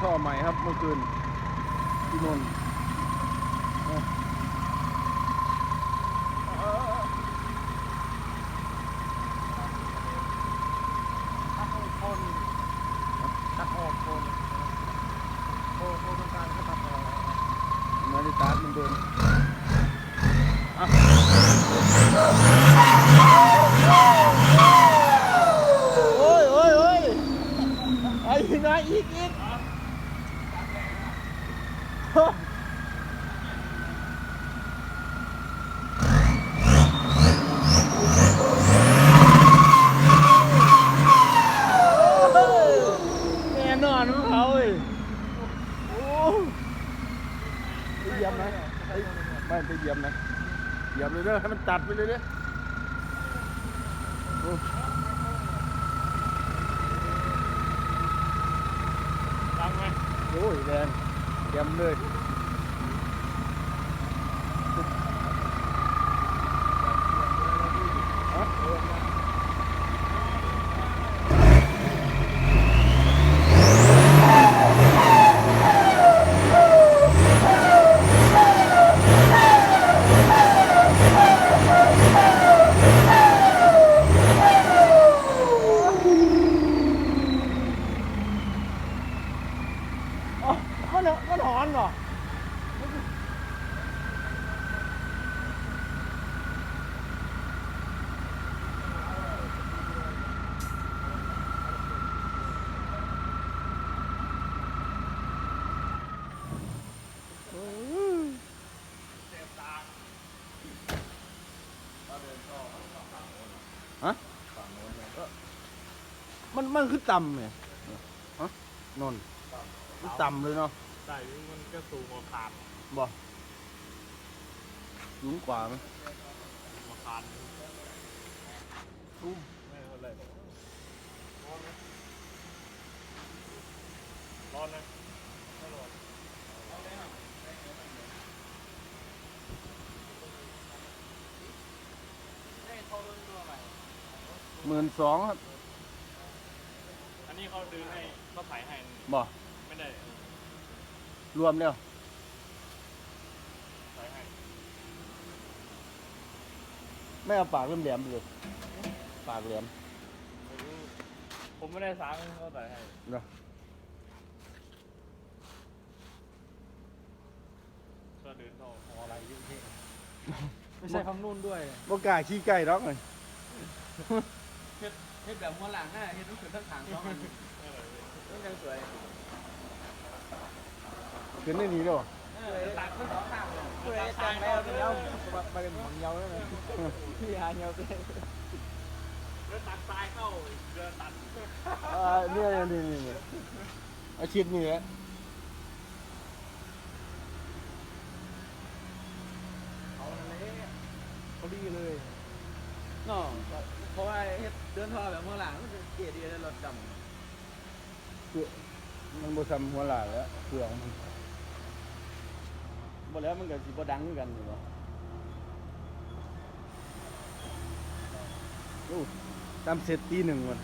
ท่อใหม่ครับเมื่อคืนที่นนท์นะเออ ตักออกคนตักออกคนโคโคตรงกลางก็ตักออก มาได้ตาร์ทมันเดินอะโอ้ยโอ้ยโอ้ยไอ้ยังไงอีกอีก แน่นอนของเขาเว้ยโอ้ไปเหยียบนะเฮ้ยไม่ไป เหยียบนะเหยียบเลยเด้อให้มันตัดไปเลยเด้อโอ้ตังไหมโอ้ยแดงเหยียบเลยฮะอ๋อมันเหรอมัน หอนเหรอฮะมันมันคือต่ำเนี่ยฮะนนท์มันต่ำเลยเนาะ ใช่มันก็สูงกว่าคานบ่สูงกว่าไหมสูงกว่าคานตุ้มไม่เท่าไหร่ร้อนไหมร้อนนะไม่ร้อนให้เขาเรื่องตัวใหม่หมื่นสองครับ อันนี้เขาดึงให้เขาถ่ายให้บ่ไม่ได้ รวมแล้วถ่ายให้ไม่เอาปากเริ่มแหลมๆไปเลยปากแหลมผมผมไม่ได้สั่งเขาถ่ายให้เนาะก็เดินเข้าหออะไรยุ่งเท่ไม่ใช่ข้างนู่นด้วยบ่กล้าขี้ใกล้หรอกเลยเฮ็ดแบบหัวหลังน่ะเฮ็ดต้องขึ้นทั้งขางสองอันต้องยังสวย ขึ้นได้ดีด้วยเออตัดทั้งสองข้างเลยเพื่อจังแล้วเดียวไปเป็นหมองเยาเลยพี่หาเยาไปเดินตัดทรายเข้าเดินตัดอ่าเนี่ยนี่นี่นี่อาชีพนี่แหละเอาเลยพอดีเลยเนาะเพราะว่าเดินทอแบบหัวหลังเกียดดีเลยรถดคือมันบ่ซ้ำหัวหลานแล้วเครื่องมัน บ่แล้วมันก็สิบ่ดังคือกันอยู่บ่โอ้ตามเสร็จตีหนึ่งวัน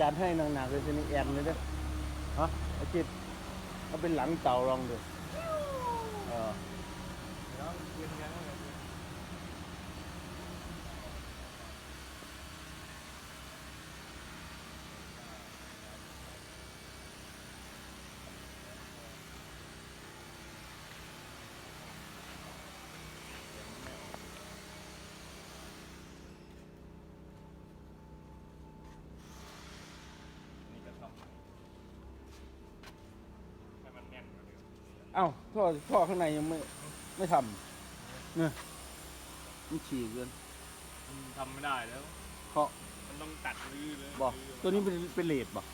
จัดให้หนักๆเลยทีนี้แอนเลยเด้อฮะอาจิตเอาเป็นหลังเต่าลองดูเออ แล้วยืนยันว่าไง นี่ก็ทำให้มันแน่นกว่าเดิม เอ้า ท่อท่อข้างในยังไม่ไม่ทำเนี่ยมันฉีกเกินมันทำไม่ได้แล้วเพราะมันต้องตัดรื้อเลยบอกรื้อตัวนี้เป็นเป็นเลดบอก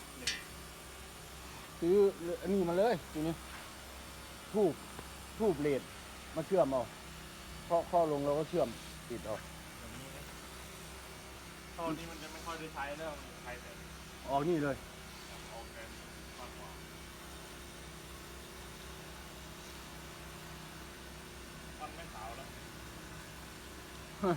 ซื้ออันนี้มาเลยตัวนี้ทูบทูบเลดมาเชื่อมเอาเคาะข้อลงเราก็เชื่อมติดเอาแบบนี้นะตอนนี้มันจะไม่ค่อยได้ใช้แล้วมันใช้แต่ออกนี่เลย ออกเกินมากกว่าฟันไม่ขาวแล้ว พอ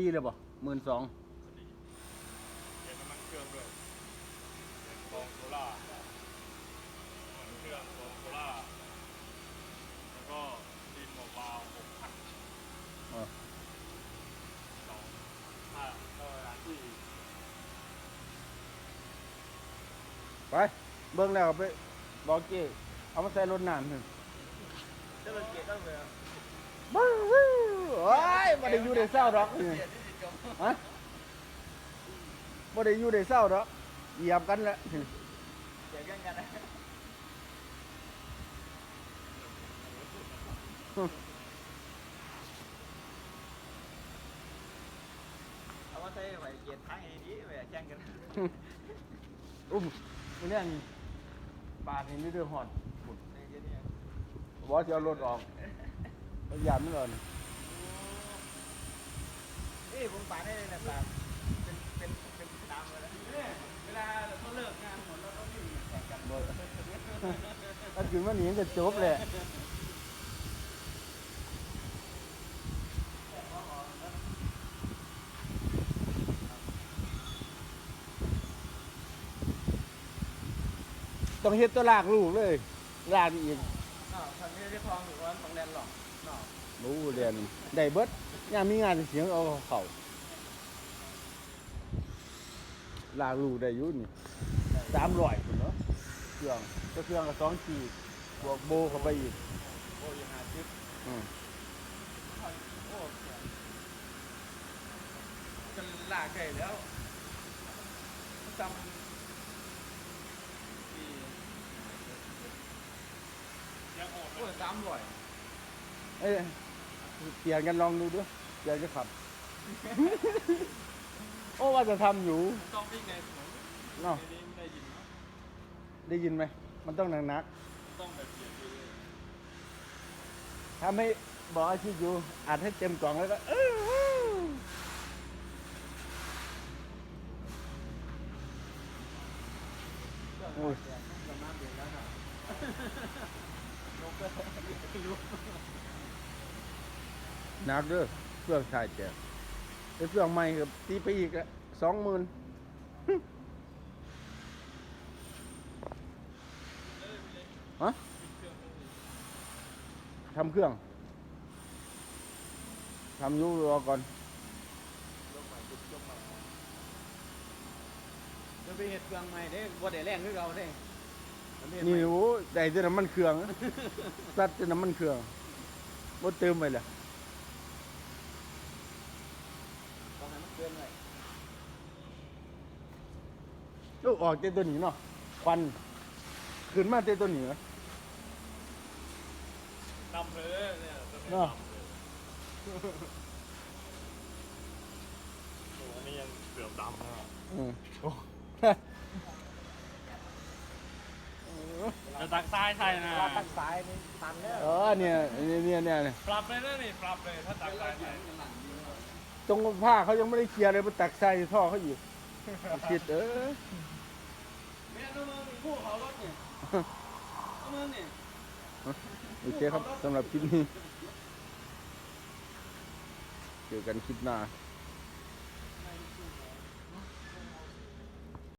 ดีเลยบ่หมื่นสองเปลี่ยนน้ำมันเครื่องด้วยเปลี่ยนกองโซล่าน้ำมันเครื่องกองโซล่าแล้วก็ดินหมอกวาล์วหกพันเออสองห้าก็ร้านที่ ไป เบิ่งแล้วก็ไป บอกเจ้เอามาใส่รถน้ำหนึ่งจะเป็นเกียรติต้องเลยบ้าวู้โอ้ยบ่ได้อยู่ในเศร้าดอกนี่เกียรติที่จิตจมฮะบ่ได้อยู่ในเศร้าดอกเหยียบกันแหละเกียรติกันกันนะเอามาใส่ไว้เกียรติทางไอ้นี้ไว้แข่งกันอุ้มเรื่อง บาดนี่เรื่องหอดในเกียรติเนี่ยบ่จะเอารถออกพยายามไม่ก่อนนี่ผมปาดได้เลยนะปาดเป็นเป็นเป็นตามเลยนะเวลาเขาเลิกงานหมดแล้วก็วิ่งแข่งกันบ่ถ้าถึงวันนี้ก็จบเลย ต้องเฮ็ดตัวลากลูกเลยลากอีกเนาะทางนี้ได้ทองหรือว่าทองแดนหรอกเนาะรู้เรียนได้เบิดยามมีงานเสียงเอาเขาลากลูกได้อยู่นี่สามร้อยคุณเนาะเครื่องก็เครื่องกับสองขีดบวกโบเข้าไปอีกโอ้ยหาชิปอืมโอ้จะลากได้แล้วจำ ยังโหดโอ้ยสามร้อยเอ้ยเปลี่ยนกันลองดูด้วยเปลี่ยนจะขับ โอ้ว่าจะทำอยู่ต้องวิ่งในถนนเนาะในนี้ไม่ได้ยินนะได้ยินไหม มันต้องหนักนักต้องแบบเปลี่ยนไปเลยๆถ้าไม่บอกอาชีพอยู่อัดให้เต็มกล่องแล้วก็เออโอ้ย กำน้ำเดือดแล้วเนาะลงไปลุก หนักเด้อเครื่องถ่ายแจกไอ้เครื่องใหม่กับตีไปอีกอะสองหมื่นฮะทำเครื่องทำยูรอก่อนจะไปเห็ดเครื่องใหม่เด้บ่ได้แรงคือเก่าเด้ นี่โอ้ได้แต่น้ำมันเครื่องซัดแต่น้ำมันเครื่องบ่เติมไปเลยต้องให้มันเกินเลยลูกออกแต่ตัวนี้เนาะควันขึ้นมาแต่ตัวนี้นะดำเลยเนี่ยจะเป็นเนาะดำเลยโอ้อันนี้ยังเกือบดำแล้วอะอืม จะตักซ้ายใช่นะเวลาตักสายนี่ตันแล้วเออเนี่ยเนี่ยเนี่ยเนี่ยเนี่ยปรับเลยนะนี่ ปรับเลย ถ้าตักซ้ายใช่ตรงผ้าเขายังไม่ได้เคลียร์เลยมาตักใส่ท่อเขาอีกคิดเออแม่น้องมึงมีผู้เขารถเนี่ยน้องมึงเนี่ยโอเคครับสำหรับคลิปนี้ เจอกันคลิปหน้า